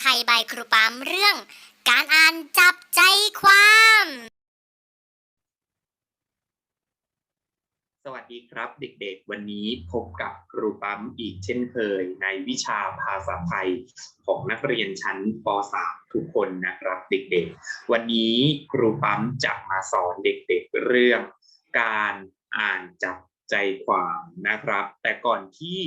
ไทยใบครูปั๊มเรื่อง การอ่านจับใจความ สวัสดีครับเด็กๆ วันนี้พบกับครูปั๊มอีกเช่นเคย ในวิชาภาษาไทยของนักเรียนชั้นป .3 ทุกคนนะครับเด็กๆ วันนี้ครูปั๊มจะมาสอนเด็กๆเรื่อง การอ่านจับใจความนะครับ แต่ก่อนที่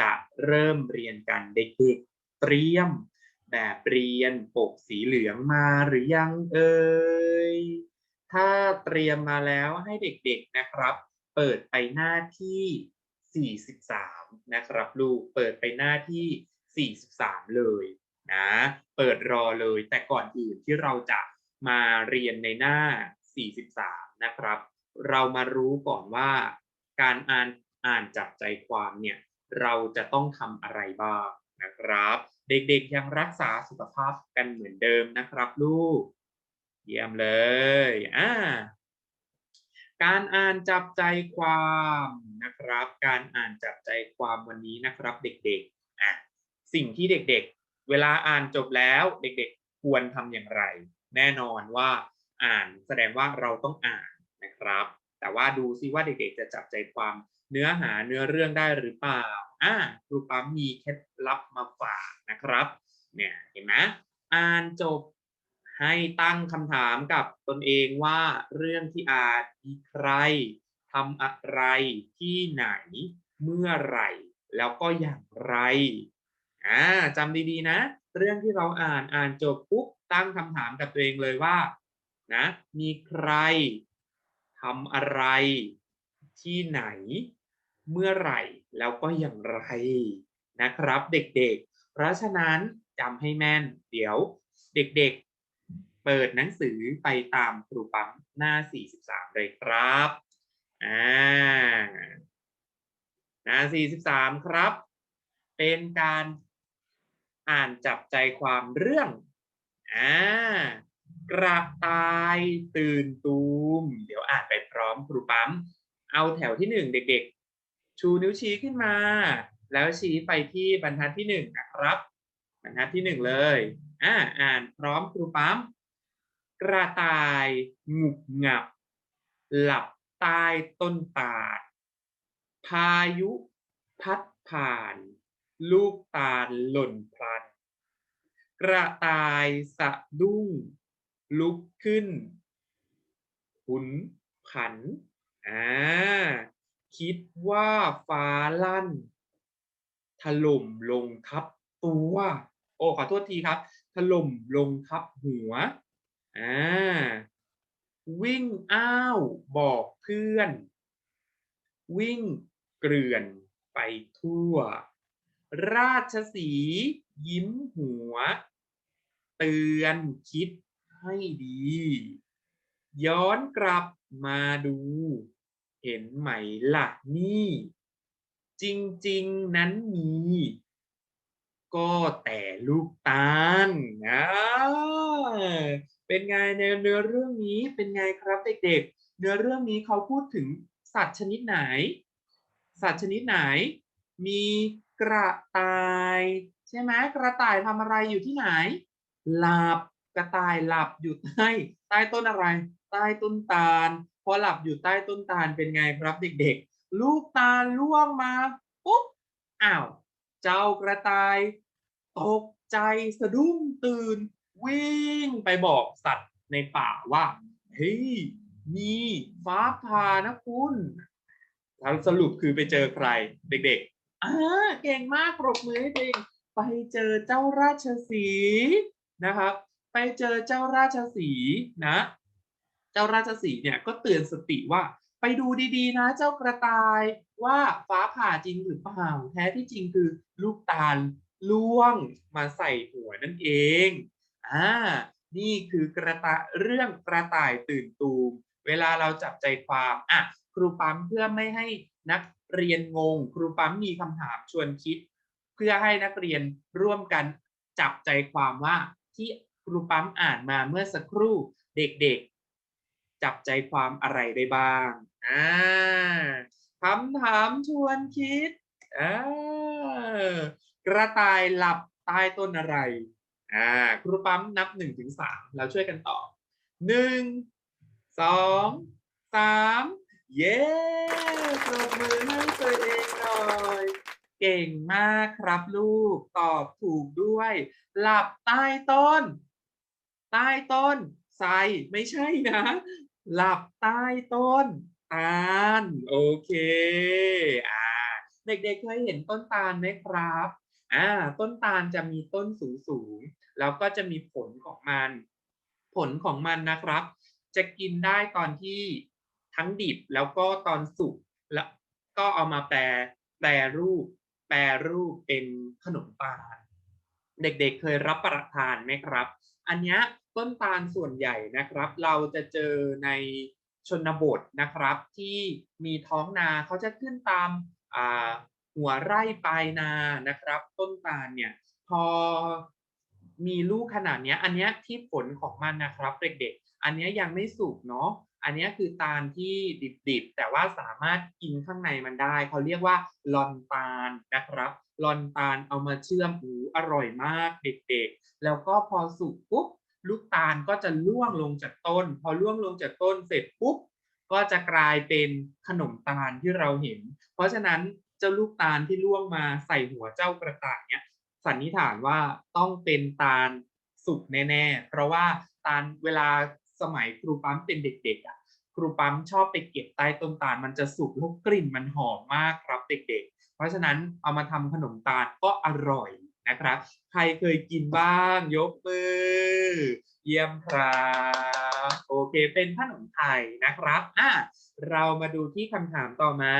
จะเริ่มเรียนกันเด็กๆเตรียม แบบเรียนปกสีเหลืองมาหรือยังเอ่ย ถ้าเตรียมมาแล้วให้เด็กๆนะครับ เปิดไปหน้าที่ 43 นะครับ ลูก เปิดไปหน้าที่ 43 เลยนะ เปิดรอเลย แต่ก่อนอื่นที่เราจะมาเรียนในหน้า 43 นะครับ เรามารู้ก่อนว่าการอ่านอ่านจับใจความเนี่ย เราจะต้องทำอะไรบ้างนะครับ เด็กๆยังรักษาสุขภาพกันเหมือนเดิมนะครับลูก เยี่ยมเลยอ่าการอ่านจับใจความนะครับ การอ่านจับใจความวันนี้นะครับ เด็กๆอะสิ่งที่เด็กๆ เวลาอ่านจบแล้วเด็กๆ ควรทำอย่างไร แน่นอนว่าอ่านแสดงว่าเราต้องอ่านนะครับ แต่ว่าดูซิว่าเด็กๆ จะจับใจความ เนื้อหาเนื้อเรื่องได้หรือเปล่าอ่าครูปั๊มมีเคล็ดลับมาฝากนะครับ เนี่ยเห็นไหมอ่านจบให้ตั้งคำถามกับตนเองว่าเรื่องที่อ่านมีใครทำอะไรที่ไหนเมื่อไหร่ แล้วก็อย่างไรอ่าจำดีๆนะ เรื่องที่เราอ่านอ่านจบปุ๊บตั้งคำถามกับตัวเองเลยว่านะมีใครทำอะไรที่ไหน เมื่อไหร่ แล้วก็อย่างไรนะครับเด็กๆ เพราะฉะนั้นจำให้แม่น เดี๋ยวเด็กๆ เปิดหนังสือไปตามครูปั๊มหน้า 43 เลยครับอ่าหน้า 43 ครับ เป็นการอ่านจับใจความเรื่องอ่ากระต่ายตื่นตูม เดี๋ยวอ่านไปพร้อมครูปั๊ม เอาแถวที่หนึ่งเด็กๆ ชูนิ้วชี้ขึ้นมา แล้วชี้ไปที่บรรทัดที่หนึ่งนะครับ บรรทัดที่หนึ่งเลยอ่าอ่านพร้อมครูปั๊มกระต่ายหงุบหงับ หลับใต้ต้นตาลพายุพัดผ่าน ลูกตาลหล่นพลัน กระต่ายสะดุ้ง ลุกขึ้น หุนผัน อ่า คิดว่าฟ้าลั่น ถล่มลงทับตัว โอ้ขอโทษทีครับ ถล่มลงทับหัวอ่าวิ่งอ้าวบอกเพื่อน วิ่งเกลื่อนไปทั่ว ราชสียิ้มหัว เตือนคิดให้ดี ย้อนกลับมาดู เห็นไหมล่ะนี่ จริง ๆ นั้นมี ก็แต่ลูกตาลนะเป็นไงในเนื้อเรื่องนี้เป็นไงครับเด็กๆ เนื้อเรื่องนี้เขาพูดถึงสัตว์ชนิดไหน สัตว์ชนิดไหน มีกระต่าย ใช่ไหมกระต่ายทำอะไรอยู่ที่ไหน หลับกระต่ายหลับอยู่ใต้ใต้ต้นอะไร ใต้ต้นตาล พอหลับอยู่ใต้ต้นตาลเป็นไงครับเด็กๆ ลูกตาลล่วงมาปุ๊บอ้าว เจ้ากระต่าย ตกใจสะดุ้งตื่น วิ่งไปบอกสัตว์ในป่าว่า เฮ้ย มีฟ้าผ่านะคุณแล้วสรุปคือไปเจอใคร เด็กๆอ่าเก่งมากปรบมือให้ตัวเองไปเจอเจ้าราชสีนะครับ ไปเจอเจ้าราชสีนะ เจ้าราชสีเนี่ยก็เตือนสติว่าไปดูดีๆนะเจ้ากระต่ายว่าฟ้าผ่าจริงหรือเปล่าแท้ที่จริงคือลูกตาลล่วงมาใส่หัวนั่นเองอ่านี่คือกระต่ายเรื่องกระต่ายตื่นตูม เวลาเราจับใจความอะครูปั๊มเพื่อไม่ให้นักเรียนงง ครูปั๊มมีคำถามชวนคิด เพื่อให้นักเรียนร่วมกันจับใจความว่าที่ครูปั๊มอ่านมาเมื่อสักครู่เด็กๆ จับใจความอะไรได้บ้างอ่าคำถามชวนคิดอ่ากระต่ายหลับใต้ต้นอะไรอ่าครูปั๊มนับหนึ่งถึงสามเราช่วยกันตอบหนึ่งสองสามเย้ปรบมือให้ตัวเองหน่อยเก่งมากครับลูกตอบถูกด้วย หลับใต้ต้น ใต้ต้นไทรไม่ใช่นะ หลับใต้ต้นตาลโอเคอ่าเด็กๆเคยเห็นต้นตาลไหมครับอ่าต้นตาลจะมีต้นสูงๆแล้วก็จะมีผลของมัน ผลของมันนะครับ จะกินได้ตอนที่ทั้งดิบแล้วก็ตอนสุกแล้วก็เอามาแปรแปรรูป แปรรูปเป็นขนมตาลเด็กๆเคยรับประทานไหมครับ อันนี้ ต้นตาลส่วนใหญ่นะครับ เราจะเจอในชนบทนะครับ ที่มีท้องนาเขาจะขึ้นตามาหัวไร่ปลายนานะครับ ต้นตาลเนี่ยพอมีลูกขนาดเนี้ยอันเนี้ยที่ผลของมันนะครับเด็กๆ อันเนี้ยยังไม่สุกเนาะอันเนี้ยคือตาลที่ดิบๆ แต่ว่าสามารถกินข้างในมันได้ เขาเรียกว่าลอนตาลนะครับลอนตาลเอามาเชื่อมหูอร่อยมากเด็กๆ แล้วก็พอสุกปุ๊บ ลูกตาลก็จะล่วงลงจากต้น พอล่วงลงจากต้นเสร็จปุ๊บก็จะกลายเป็นขนมตาลที่เราเห็น เพราะฉะนั้นเจ้าลูกตาลที่ล่วงมาใส่หัวเจ้ากระต่ายเนี่ยสันนิษฐานว่าต้องเป็นตาลสุกแน่ๆ เพราะว่าตาลเวลาสมัยครูปั๊มเป็นเด็กๆอะครูปั๊มชอบไปเก็บใต้ต้นตาลมันจะสุกแล้วกลิ่นมันหอมมากครับเด็กๆ เพราะฉะนั้นเอามาทำขนมตาลก็อร่อย นะครับ ใครเคยกินบ้างยกมือ เยี่ยมครับโอเค เป็นขนมไทยนะครับอะเรามาดูที่คำถามต่อมา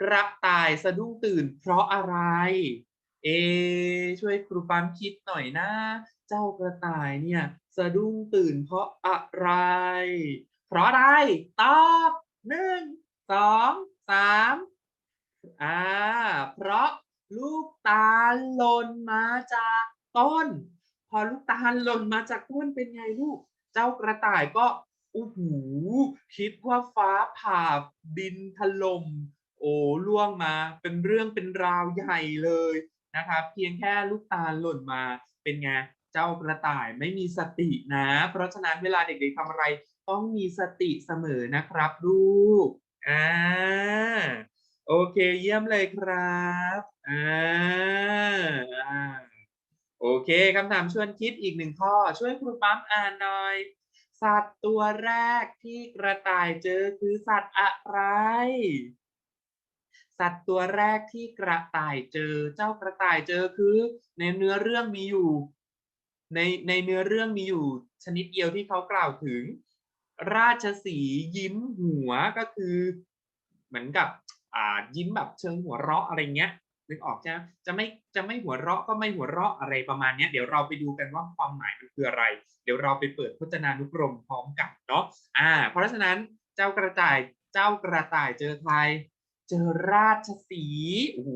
กระต่ายสะดุ้งตื่นเพราะอะไร เอ ช่วยครูปั๊มคิดหน่อยนะ เจ้ากระต่ายเนี่ย สะดุ้งตื่นเพราะอะไร เพราะอะไร ตอบหนึ่งสองสามอ่า เพราะ ลูกตาลหล่นมาจากต้น พอลูกตาลหล่นมาจากต้นเป็นไงลูก เจ้ากระต่ายก็โอ้โหคิดว่าฟ้าผ่าดินถล่มโอ้ล่วงมาเป็นเรื่องเป็นราวใหญ่เลยนะครับ เพียงแค่ลูกตาลหล่นมาเป็นไงเจ้ากระต่ายไม่มีสตินะ เพราะฉะนั้นเวลาเด็กๆทำอะไรต้องมีสติเสมอนะครับลูกอ่าโอเคเยี่ยมเลยครับ อ่าโอเคคำถามชวนคิดอีกหนึ่งข้อ ช่วยครูปั๊มอ่านหน่อย สัตว์ตัวแรกที่กระต่ายเจอคือสัตว์อะไร สัตว์ตัวแรกที่กระต่ายเจอ เจ้ากระต่ายเจอคือ ในเนื้อเรื่องมีอยู่ ในในเนื้อเรื่องมีอยู่ ชนิดเดียวที่เขากล่าวถึง ราชสียิ้มหัวก็คือ เหมือนกับ อ่ายิ้มแบบเชิงหัวเราะอะไรเงี้ย นึกออกใช่ไหมจะไม่จะไม่หัวเราะก็ไม่หัวเราะอะไรประมาณนี้เดี๋ยวเราไปดูกันว่าความหมายมันคืออะไร เดี๋ยวเราไปเปิดพจนานุกรมพร้อมกันเนาะอ่า เพราะฉะนั้นเจ้ากระต่ายเจ้ากระต่ายเจอใครเจอราชสีโอ้โห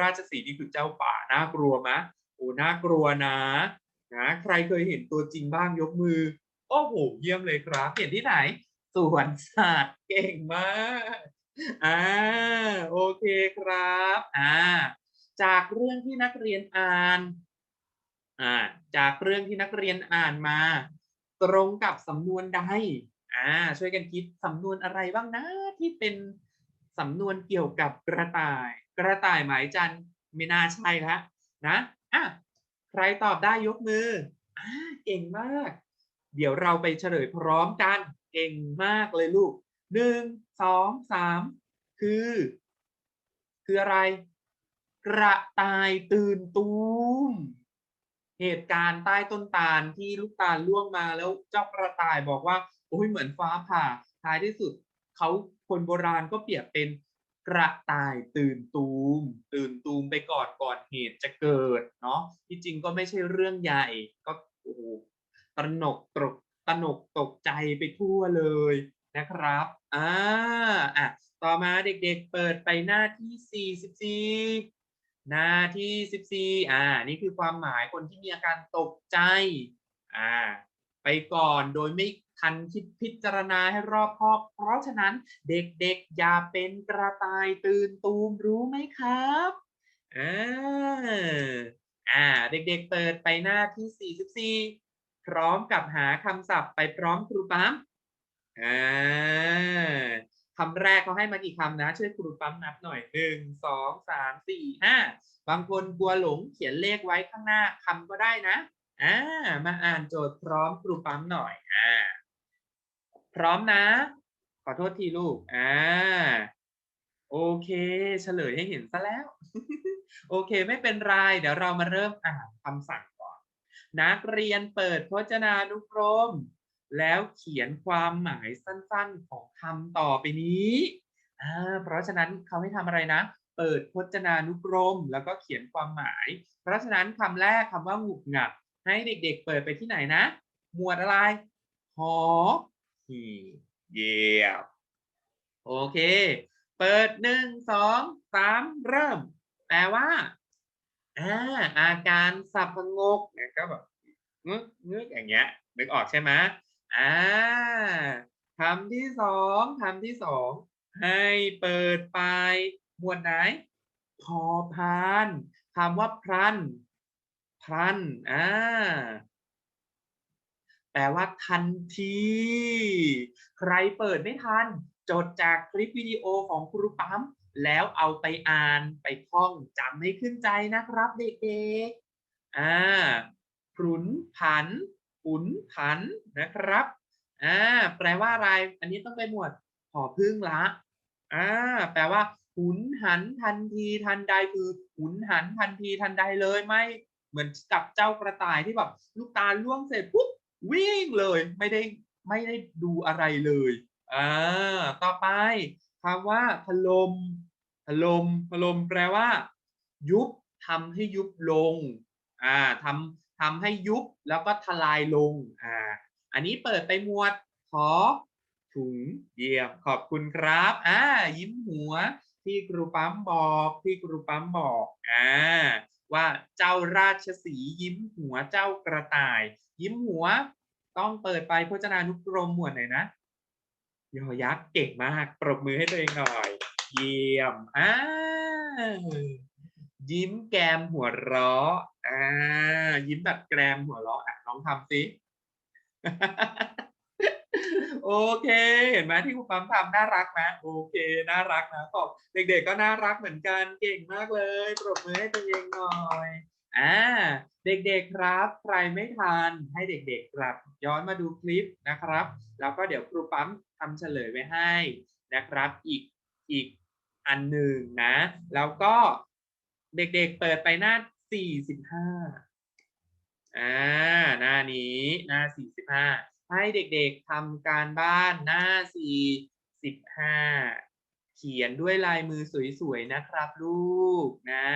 ราชสีนี่คือเจ้าป่าน่ากลัวมะโอ้น่ากลัวนะนะใครเคยเห็นตัวจริงบ้างยกมือ โอ้โหเยี่ยมเลยครับ เห็นที่ไหนสวนสัตว์เก่งมาก อ่าโอเคครับอ่าจากเรื่องที่นักเรียนอ่านอ่าจากเรื่องที่นักเรียนอ่านมา ตรงกับสำนวนใดอ่าช่วยกันคิดสำนวนอะไรบ้างนะที่เป็นสำนวนเกี่ยวกับกระต่าย กระต่ายหมายจันไม่น่าใช่ละนะอะใครตอบได้ยกมืออ่าเก่งมาก เดี๋ยวเราไปเฉลยพร้อมกัน เก่งมากเลยลูกหนึ่ง สองสามคือ คืออะไร กระต่ายตื่นตูม เหตุการณ์ใต้ต้นตาลที่ลูกตาลล่วงมาแล้วเจ้ากระต่ายบอกว่าโอ้ยเหมือนฟ้าผ่าท้ายที่สุดเขาคนโบราณก็เปรียบเป็นกระต่ายตื่นตูม ตื่นตูมไปก่อนก่อนเหตุจะเกิดเนาะที่จริงก็ไม่ใช่เรื่องใหญ่ ก็โอ้โหตระหนกตกตระหนกตกใจไปทั่วเลย นะครับ อ่า อะ ต่อมาเด็กๆ เปิดไปหน้าที่ 44 หน้าที่ 14 อ่า นี่คือความหมายคนที่มีอาการตกใจ อ่า ไปก่อนโดยไม่ทันคิดพิจารณาให้รอบคอบ เพราะฉะนั้นเด็กๆ อย่าเป็นกระต่ายตื่นตูมรู้ไหมครับ อ่า อ่อ่าเด็กๆ เปิดไปหน้าที่ 44 พร้อมกับหาคำศัพท์ไปพร้อมครูปั๊ม อ่าคำแรกเขาให้มากี่คำนะ ช่วยครูปั๊มนับหน่อยหนึ่งสองสามสี่ห้าบางคนกลัวหลงเขียนเลขไว้ข้างหน้าคำก็ได้นะอ่ามาอ่านโจทย์พร้อมครูปั๊มหน่อยอ่าพร้อมนะ ขอโทษทีลูกอ่าโอเค เฉลยให้เห็นซะแล้ว โอเคไม่เป็นไร เดี๋ยวเรามาเริ่มอ่านคำสั่งก่อน นักเรียนเปิดพจนานุกรม แล้วเขียนความหมายสั้นๆของคำต่อไปนี้อ่าเพราะฉะนั้นเขาให้ทำอะไรนะ เปิดพจนานุกรม แล้วก็เขียนความหมาย เพราะฉะนั้นคำแรกคำว่าหงุกหงับให้เด็กๆ เปิดไปที่ไหนนะ หมวดอะไร หอหีเยี่ยมโอเค เปิดหนึ่งสองสามเริ่ม แปลว่าอ่าอาการสับพงกเนี่ยก็แบบงึกงึกอย่างเงี้ยนึกออกใช่ไหม อ่าคำที่สองคำที่สองให้เปิดไปหมวดไหน พอพานคำว่าพรันพรันอ่าแปลว่าทันที ใครเปิดไม่ทัน จดจากคลิปวิดีโอของครูปั๊มแล้วเอาไปอ่านไปท่องจำให้ขึ้นใจนะครับเด็กๆอ่าผุนผัน ผุนผันนะครับอ่าแปลว่าอะไร อันนี้ต้องไปหมวดหอพึ่งละอ่าแปลว่า หุนหันทันทีทันใดคือหุนหันทันทีทันใดเลยไม่เหมือนกับเจ้ากระต่ายที่แบบลูกตาล่วงเสร็จปุ๊บวิ่งเลยไม่ได้ไม่ได้ดูอะไรเลยอ่าต่อไปคำว่าถลมถลมถลมแปลว่า ยุบทำให้ยุบลงอ่าทำ ทำให้ยุบแล้วก็ทลายลงอ่าอันนี้เปิดไปหมวดขอถุงเยี่ยมขอบคุณครับอ่ายิ้มหัวที่ครูปั๊มบอกที่ครูปั๊มบอกอ่าว่าเจ้าราชสียิ้มหัวเจ้ากระต่าย ยิ้มหัว ต้องเปิดไปพจนานุกรมหมวดไหนนะยอยักษ์เก่งมาก ปรบมือให้ตัวเองหน่อย เยี่ยมอ่ายิ้มแกมหัวเราะ อ่ายิ้มแบบแกรมหัวเราะอะลองทำสิ โอเค เห็นไหมที่ครูปั๊มทำน่ารักนะโอเค น่ารักนะขอบเด็กๆก็น่ารักเหมือนกันเก่งมากเลยปรบมือให้ตัวเองหน่อยอ่าเด็กๆครับ ใครไม่ทันให้เด็กๆกลับ ย้อนมาดูคลิปนะครับ แล้วก็เดี๋ยวครูปั๊มทำเฉลยไว้ให้นะครับ อีกอีกอันหนึ่งนะ แล้วก็เด็กๆเปิดไปหน้า 45อ่าหน้านี้หน้า45ให้เด็กๆทำการบ้านหน้า45เขียนด้วยลายมือสวยๆนะครับลูกนะ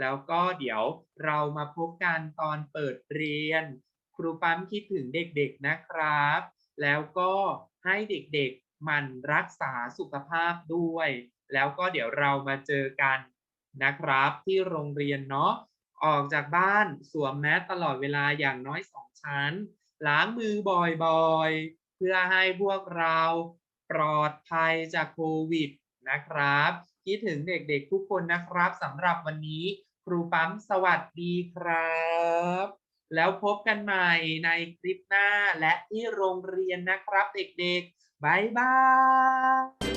แล้วก็เดี๋ยวเรามาพบกันตอนเปิดเรียน ครูปั๊มคิดถึงเด็กๆนะครับ แล้วก็ให้เด็กๆมั่นรักษาสุขภาพด้วย แล้วก็เดี๋ยวเรามาเจอกันนะครับที่โรงเรียนเนาะ ออกจากบ้านสวมแมสตลอดเวลาอย่างน้อยสองชั้น ล้างมือบ่อยๆ เพื่อให้พวกเราปลอดภัยจากโควิดนะครับ คิดถึงเด็กๆทุกคนนะครับสำหรับวันนี้ครูปั๊มสวัสดีครับ แล้วพบกันใหม่ในคลิปหน้าและที่โรงเรียนนะครับเด็กๆ บ๊ายบาย